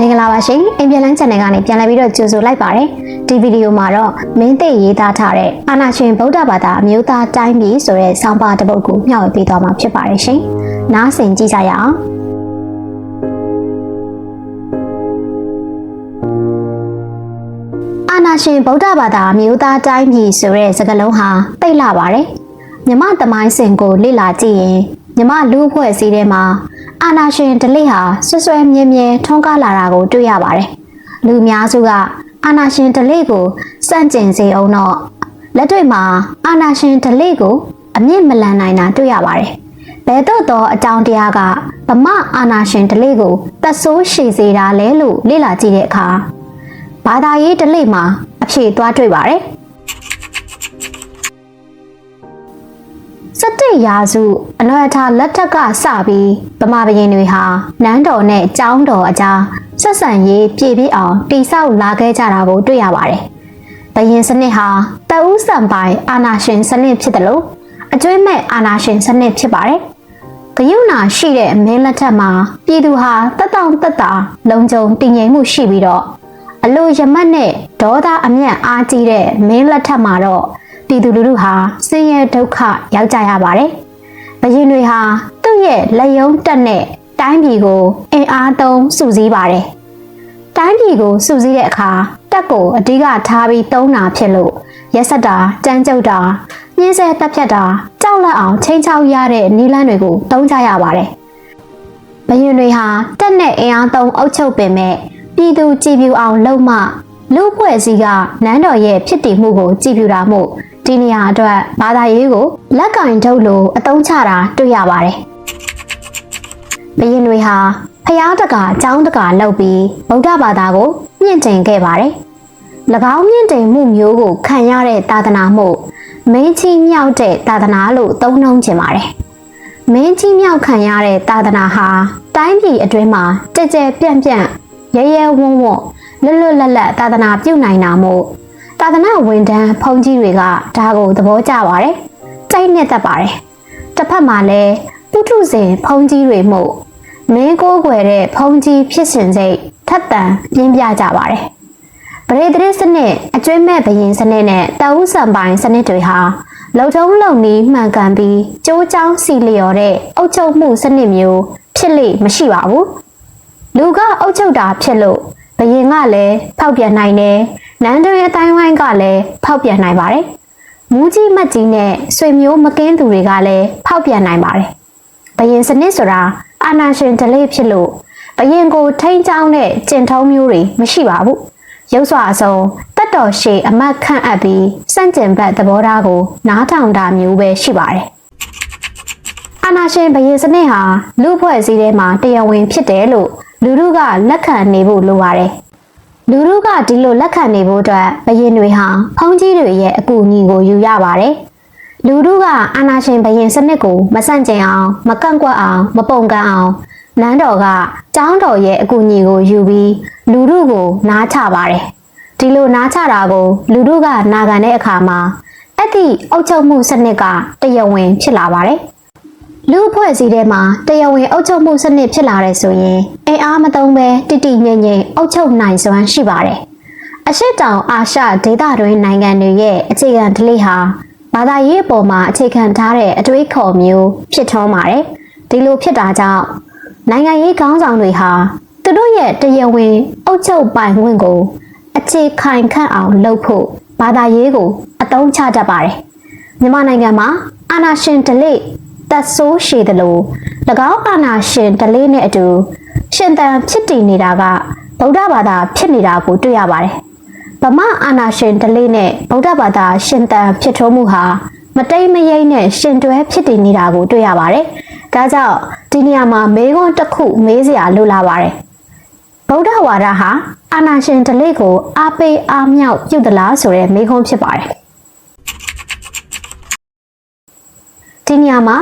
မင်္ဂလာပါရှင်အင်ပြန်လန်း channel ကနေပြန်လည်ပြီးတော့ကြိုဆိုလိုက်ပါတယ်ဒီဗီဒီယိုမှာတော့မင်းသိရေးသားထားတဲ့အာနာရှင်ဗုဒ္ဓဘာသာအမျိုးသားတိုင်းပြည်ဆိုတဲ့ဆောင်းပါးတစ်ပုဒ်ကိုမျှဝေပေးသွားမှာဖြစ်ပါတယ်ရှင်နားဆင်ကြည့်ကြရအောင်အာနာရှင်ဗုဒ္ဓဘာသာအမျိုးသားတိုင်းပြည်ဆိုတဲ့စကားလုံးဟာတိတ်လာပါတယ်မြမသမိုင်းစင်ကိုလေ့လာကြည့်ရင်မြမလူအဖွဲ့အစည်းထဲမှာ အာနာရှင်ဒလိဟာဆွဆွဲမြဲမြဲထုံးကားလာတာကိုတွေ့ရပါတယ်။လူအများစုကအာနာရှင်ဒလိကိုစန့်ကျင်စေအောင်တော့လက်တွေ့မှာအာနာရှင်ဒလိကိုအမြင့်မလန်နိုင်တာတွေ့ရပါတယ်။ဘယ်တော့တော့အကြောင်းတရားကဗမအာနာရှင်ဒလိကိုတက်ဆိုးရှည်စေတာလဲလို့လေ့လာကြည့်တဲ့အခါဘာသာရေးဒလိမှာအဖြေသွားတွေ့ပါတယ်။ စက်တိရာစုအနွယ်ထာလက်ထက်ကစပြီးဗမာဘရင်တွေဟာနန်းတော်နဲ့ကျောင်းတော်အကြားဆက်ဆံရေးပြည့်ပြည့်အောင်တိဆောက်လာခဲ့ကြတာကိုတွေ့ရပါတယ်။ဘရင်စနစ်ဟာတအူးဆန်ပိုင်အာနာရှင်စနစ်ဖြစ်တယ်လို့အကျွေးမဲ့အာနာရှင်စနစ်ဖြစ်ပါတယ်။ဂယုဏရှိတဲ့မင်းလက်ထက်မှာပြည်သူဟာတက်တောင့်တက်တာလုံခြုံတည်ငြိမ်မှုရှိပြီးတော့အလိုရမတ်နဲ့ဒေါသအမျက်အားကြီးတဲ့မင်းလက်ထက်မှာတော့ ပြည်သူလူထုဟာဆင်းရဲဒုက္ခရောက်ကြရပါတယ်။ဘရင်တွေဟာသူ့ရဲ့လက်ယုံတက်နဲ့တိုင်းပြည်ကိုအင်အားသုံးစုစည်းပါတယ်။တိုင်းပြည်ကိုစုစည်းတဲ့အခါတက်ကိုအဓိကထားပြီးသုံးတာဖြစ်လို့ရက်ဆက်တာကြမ်းကြုတ်တာညှင်းဆဲတက်ဖြတ်တာကြောက်လန့်အောင်ချိန်ချောက်ရတဲ့နီလန်းတွေကိုသုံးကြရပါတယ်။ဘရင်တွေဟာတက်နဲ့အင်အားသုံးအုပ်ချုပ်ပင်မဲ့ပြည်သူကြည်ပြူအောင်လုပ်မှလူ့ဖွဲ့စည်းကနန်းတော်ရဲ့ဖြစ်တည်မှုကိုကြည်ပြူတာမို့ ဒီနေရာအတွက်ဘာသာရေးကိုလက်ကင်ထုတ်လို့အသုံးချတာတွေ့ရပါတယ်။ဘရင်တွေဟာဖျားတကာအကြောင်းတကာလောက်ပြီးဗုဒ္ဓဘာသာကိုမြင့်တင်ခဲ့ပါတယ်။၎င်းမြင့်တင်မှုမျိုးကိုခံရတဲ့သာသနာမှုမင်းကြီးမြောက်တဲ့သာသနာလို့သုံးနှုံးခြင်းပါတယ်။မင်းကြီးမြောက်ခံရတဲ့သာသနာဟာတိုင်းပြည်အတွင်းမှာကြဲကြဲပြန့်ပြန့်ရဲရဲဝံ့ဝံ့လွတ်လွတ်လပ်လပ်သာသနာပြုနိုင်တာမို့ သာသနာဝန်ထမ်းဖုန်ကြီးတွေကဒါကိုသဘောကျပါတယ်။စိတ်နဲ့သက်ပါတယ်။တစ်ဖက်မှာလည်းပုထုဇဉ်ဖုန်ကြီးတွေမို့မင်းကိုးကွယ်တဲ့ဖုန်ကြီးဖြစ်စဉ်စိတ်ထက်သန်ပြင်းပြကြပါတယ်။ပရိသေစနစ်အကျွေးမဲ့ဘရင်စနစ်နဲ့တအုပ်ဆံပိုင်စနစ်တွေဟာလုံထုံးလုံနီးမှန်ကန်ပြီးကြိုးချောင်းစီလျော်တဲ့အုပ်ချုပ်မှုစနစ်မျိုးဖြစ်လေမရှိပါဘူး။လူကအုပ်ချုပ်တာဖြစ်လို့ဘရင်ကလည်းဖောက်ပြန်နိုင်တယ် နန်းတော်ရဲ့အတိုင်းဝိုင်းကလည်းဖောက်ပြန်နိုင်ပါတယ်။မူးကြီးမတ်ကြီးနဲ့ဆွေမျိုးမကင်းသူတွေကလည်းဖောက်ပြန်နိုင်ပါတယ်။ဘရင်စနစ်ဆိုတာအာနာရှင်ဒလေးဖြစ်လို့ဘရင်ကိုထိန်းချောင်းတဲ့ကျင့်ထုံးမျိုးတွေမရှိပါဘူး။ရုပ်စွာအစုံတက်တော်ရှည်အမတ်ခန့်အပ်ပြီးစန့်ကျင်ဘက်သဘောထားကိုနားထောင်တာမျိုးပဲရှိပါတယ်။အာနာရှင်ဘရင်စနစ်ဟာလူဖွဲ့စည်းထဲမှာတရားဝင်ဖြစ်တယ်လို့လူတို့ကလက်ခံနေဖို့လိုပါတယ်။ လူတို့ကဒီလိုလက်ခံနေဖို့အတွက်ဘရင်တွေဟာဖုန်ကြီးတွေရဲ့အကူအညီကိုယူရပါတယ်။လူတို့ကအာနာရှင်ဘရင်စနစ်ကိုမဆန့်ကျင်အောင်မကန့်ကွက်အောင်မပုံကန်အောင်နန်းတော်ကကျောင်းတော်ရဲ့အကူအညီကိုယူပြီးလူတို့ကိုနားချပါတယ်။ဒီလိုနားချတာကို လူတို့ကနာခံတဲ့အခါမှာအဲ့ဒီအုပ်ချုပ်မှုစနစ်ကတရားဝင်ဖြစ်လာပါတယ်။ လူအဖွဲ့အစည်းထဲမှာတရားဝင်အုပ်ချုပ်မှုစနစ်ဖြစ်လာတဲ့ဆိုရင်အင်အားမသုံးပဲတိတိငိမ့်ငိမ့်အုပ်ချုပ်နိုင်စွမ်းရှိပါတယ်။အရှိတောင်အာရှဒေသတွင်းနိုင်ငံတွေရဲ့အခြေခံဓလေ့ဟာဘာသာရေးအပေါ်မှာအခြေခံထားတဲ့အတွေးခေါ်မျိုးဖြစ်ထွန်းပါတယ်။ဒီလိုဖြစ်တာကြောင့်နိုင်ငံရေးခေါင်းဆောင်တွေဟာသူတို့ရဲ့တရားဝင်အုပ်ချုပ်ပိုင်ခွင့်ကို အခြေခိုင်ခန့်အောင်လုပ်ဖို့ဘာသာရေးကို အသုံးချတတ်ပါတယ်။မြန်မာနိုင်ငံမှာအာနာရှင်ဒလိ တက်ဆိုးရှည်တယ်လို့၎င်းအာနာရှင်ဒလိနဲ့အတူရှင်တန်ဖြစ်တည်နေတာကဗုဒ္ဓဘာသာဖြစ်နေတာကိုတွေ့ရပါတယ်။ဗမာအာနာရှင်ဒလိနဲ့ဗုဒ္ဓဘာသာရှင်တန်ဖြစ်ထွန်းမှုဟာမတိမ်မယိမ့်နဲ့ရှင်တွဲဖြစ်တည်နေတာကိုတွေ့ရပါတယ်။ဒါကြောင့်ဒီနေရာမှာမေးခွန်းတစ်ခုမေးစရာလိုလာပါတယ်။ဗုဒ္ဓဝါဒဟာအာနာရှင်ဒလိကိုအားပေးအားမြောက်ပြုတ်သလားဆိုတဲ့မေးခွန်းဖြစ်ပါတယ်။ဒီနေရာမှာ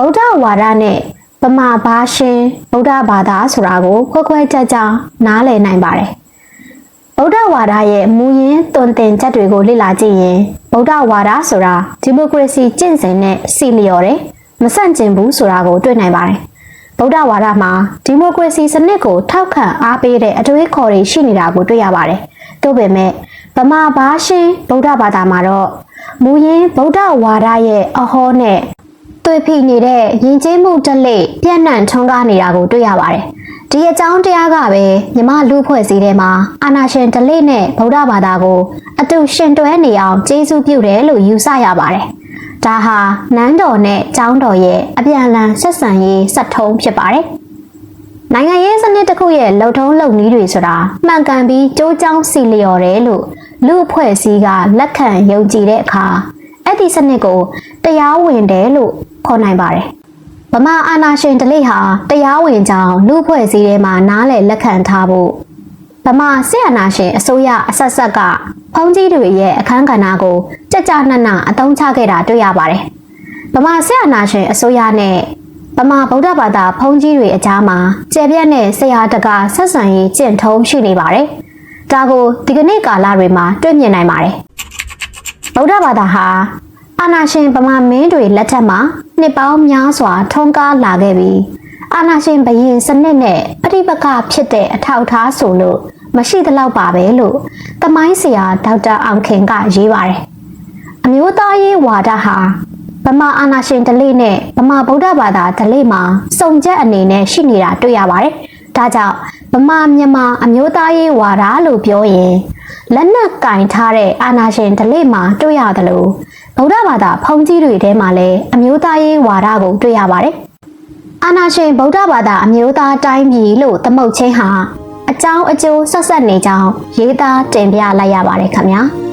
ဗုဒ္ဓဝါဒနဲ့ဗမာဘာရှင်ဗုဒ္ဓဘာသာဆိုတာကိုခွဲခွဲခြားခြားနားလည်နိုင်ပါတယ်။ဗုဒ္ဓဝါဒရဲ့မူရင်းသွန်သင်ချက်တွေကိုလေ့လာကြည့်ရင်ဗုဒ္ဓဝါဒဆိုတာဒီမိုကရေစီကျင့်စဉ်နဲ့စီလျော်တယ်မဆန့်ကျင်ဘူးဆိုတာကိုတွေ့နိုင်ပါတယ်။ဗုဒ္ဓဝါဒမှာဒီမိုကရေစီစနစ်ကိုထောက်ခံအားပေးတဲ့အတွေးခေါ်တွေရှိနေတာကိုတွေ့ရပါတယ်။သို့ပေမဲ့ဗမာဘာရှင်ဗုဒ္ဓဘာသာမှာတော့မူရင်းဗုဒ္ဓဝါဒရဲ့အဟောနဲ့ တွေ့ဖိနေတဲ့ယဉ်ကျေးမှုတစ်လက်ပြန့်နှံ့ထွန်းကားနေတာကိုတွေ့ရပါတယ်။ဒီအကြောင်းတရားကပဲမြမလူဖွဲ့စည်းထဲမှာအာနာရှင်တစ်လက်နဲ့ဗုဒ္ဓဘာသာကိုအတူရှင်တွဲနေအောင်ကျေးဇူးပြုတယ်လို့ယူဆရပါတယ်။ဒါဟာနန်းတော်နဲ့ကျောင်းတော်ရဲ့အပြန်အလှန်ဆက်ဆံရေးစက်ထုံးဖြစ်ပါတယ်။နိုင်ငံရေးစနစ်တစ်ခုရဲ့လုံထုံးလုံနည်းတွေဆိုတာမှန်ကန်ပြီးကြိုးကြောင်းစီလျော်တယ်လို့လူအဖွဲ့အစည်းကလက်ခံယုံကြည်တဲ့အခါအဲ့ဒီစနစ်ကိုတရားဝင်တယ်လို့ ခေါ်နိုင်ပါတယ်။ဗမာအာဏာရှင်တလိဟာတရားဝင်ကြောင်းလူအဖွဲ့အစည်းထဲမှာနားလည်လက်ခံထားဖို့ဗမာစစ်အာဏာရှင်အစိုးရအဆက်ဆက်ကဖုံးကြီးတွေရဲ့အခန်းကဏ္ဍကိုကြကြနက်နက်အသုံးချခဲ့တာတွေ့ရပါတယ်။ဗမာစစ်အာဏာရှင်အစိုးရနဲ့ဗမာဗုဒ္ဓဘာသာဖုံးကြီးတွေအကြားမှာကျေပြန့်တဲ့ဆရာတကာဆက်ဆံရေးကျင့်ထုံးရှိနေပါတယ်။ဒါကိုဒီကနေ့ကာလတွေမှာတွေ့မြင်နိုင်ပါတယ်။ဗုဒ္ဓဘာသာဟာ အာနာရှင်ဗမာမင်းတွေလက်ထက်မှာနှစ်ပေါင်းများစွာထုံးကားလာခဲ့ပြီးအာနာရှင်ဘရင်စနစ်နဲ့ပြိပကဖြစ်တဲ့အထောက်အထားဆိုလို့မရှိသလောက်ပါပဲလို့တမိုင်းဆရာဒေါက်တာအောင်ခင်ကရေးပါတယ်။အမျိုးသားရေးဝါဒဟာဗမာအာနာရှင်ဒလိနဲ့ဗမာဗုဒ္ဓဘာသာဒလိမှာစုံချက်အနေနဲ့ရှိနေတာတွေ့ရပါတယ်။ဒါကြောင့်ဗမာမြန်မာအမျိုးသားရေးဝါဒလို့ပြောရင်လက်နက်ကင်ထားတဲ့အာနာရှင်ဒလိမှာတွေ့ရတယ်လို့ ဗုဒ္ဓဘာသာဖုံးကြီးတွေထဲမှာလည်းအမျိုးသားရေးဝါဒကိုတွေ့ရပါတယ်။အာနာရှင်ဗုဒ္ဓဘာသာအမျိုးသားတိုင်းပြည်လို့သမုတ်ချင်းဟာအကြောင်းအကျိုးဆက်ဆက်နေကြောင်းရေးသားတင်ပြလိုက်ရပါတယ်ခင်ဗျာ။